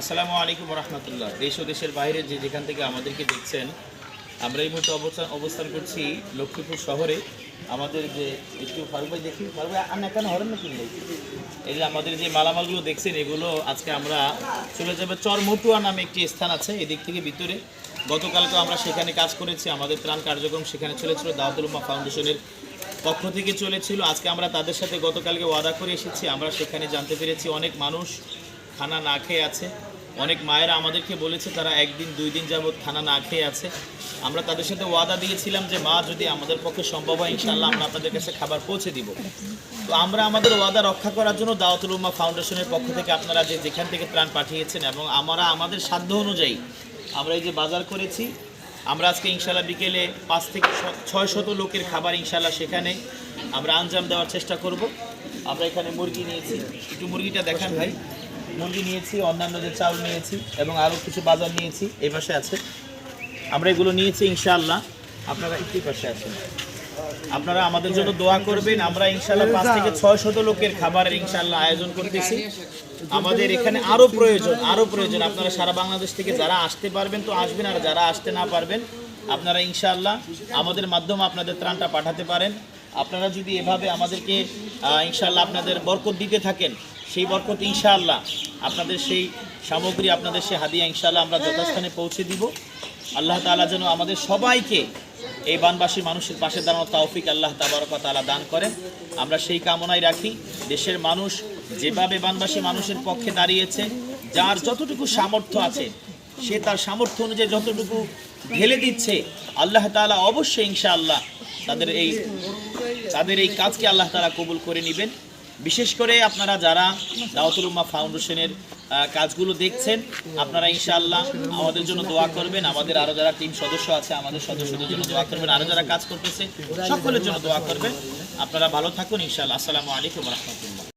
আসসালামু আলাইকুম রহমতুল্লাহ দেশ ও দেশের বাইরে যে যেখান থেকে আমাদেরকে দেখছেন, আমরা এই মুহূর্তে অবস্থান অবস্থান করছি লক্ষ্মীপুর শহরে। আমাদের যে একটু ফারুক ভাই দেখি। ফারুক ভাই, আর এখানে হরেন না কিনলে এই যে আমাদের যে মালামালগুলো দেখছেন, এগুলো আজকে আমরা চলে যাবে চরমটুয়া নামে একটি স্থান আছে, এদিক থেকে ভিতরে। গতকালকে আমরা সেখানে কাজ করেছি, আমাদের ত্রাণ কার্যক্রম সেখানে চলেছিল উম্মা ফাউন্ডেশনের পক্ষ থেকে চলেছিল। আজকে আমরা তাদের সাথে গতকালকে ওয়াদা করে এসেছি, আমরা সেখানে জানতে পেরেছি অনেক মানুষ খানা না খেয়ে আছে। অনেক মায়েরা আমাদেরকে বলেছে, তারা একদিন, দুই দিন যাবৎ খানা না খেয়ে আছে। আমরা তাদের সাথে ওয়াদা দিয়েছিলাম যে, মা, যদি আমাদের পক্ষে সম্ভব হয় ইনশাল্লাহ আমরা আপনাদের কাছে খাবার পৌঁছে দিব। তো আমরা আমাদের ওয়াদা রক্ষা করার জন্য দাওয়াতুল উম্মা ফাউন্ডেশনের পক্ষ থেকে আপনারা যে, যেখান থেকে ত্রাণ পাঠিয়েছেন এবং আমরা আমাদের সাধ্য অনুযায়ী আমরা এই যে বাজার করেছি, আমরা আজকে ইনশাল্লাহ বিকেলে পাঁচ থেকে ছয় শত লোকের খাবার ইনশাল্লাহ সেখানে আমরা আঞ্জাম দেওয়ার চেষ্টা করব। আমরা এখানে মুরগি নিয়েছি। একটু মুরগিটা দেখান ভাই। মুরগি নিয়েছি, অন্যান্য যে চাউল নিয়েছি এবং আরও কিছু বাজার নিয়েছি, এই পাশে আছে। আমরা এগুলো নিয়েছি ইনশাআল্লাহ। আপনারা একটু পাশে আছেন আপনারা আমাদের জন্য দোয়া করবেন। আমরা ইনশাল্লাহ পাঁচ থেকে ছয় শত লোকের খাবারের ইনশাল্লাহ আয়োজন করতেছি। আমাদের এখানে আরও প্রয়োজন আরও প্রয়োজন। আপনারা সারা বাংলাদেশ থেকে যারা আসতে পারবেন তো আসবেন, আর যারা আসতে না পারবেন, আপনারা ইনশাআল্লাহ আমাদের মাধ্যমে আপনাদের ত্রাণটা পাঠাতে পারেন। আপনারা যদি এভাবে আমাদেরকে ইনশাল্লাহ আপনাদের বরকত দিতে থাকেন সেই বরকত ইনশাআল্লাহ আপনাদের সেই সামগ্রী, আপনাদের সেই হাদিয়া ইনশাআল্লাহ আমরা যথাস্থানে পৌঁছে দিব। আল্লাহ তাআলা যেন আমাদের সবাইকে এই বানবাসী মানুষের পাশে দাঁড়ানো তৌফিক আল্লাহ তাবারকা তাআলা দান করেন। আমরা সেই কামনায় রাখি, দেশের মানুষ যেভাবে বানবাসী মানুষের পক্ষে দাঁড়িয়েছে, যার যতটুকু সামর্থ্য আছে, সে তার সামর্থ্য অনুযায়ী যতটুকু ঢেলে দিচ্ছে, আল্লাহ তাআলা অবশ্যই ইনশাআল্লাহ তাদের এই তাদের এই কাজকে আল্লাহ তাআলা কবুল করে নেবেন। বিশেষ করে আপনারা যারা দাওয়াতুল উম্মা ফাউন্ডেশনের কাজগুলো দেখছেন, আপনারা ইনশাআল্লাহ আমাদের জন্য দোয়া করবেন। আমাদের আরও যারা টিম সদস্য আছে, আমাদের সদস্যদের জন্য দোয়া করবেন। আরও যারা কাজ করতেছে, সকলের জন্য দোয়া করবেন। আপনারা ভালো থাকুন ইনশাআল্লাহ। আসসালামু আলাইকুম রহমতুল্লাহ।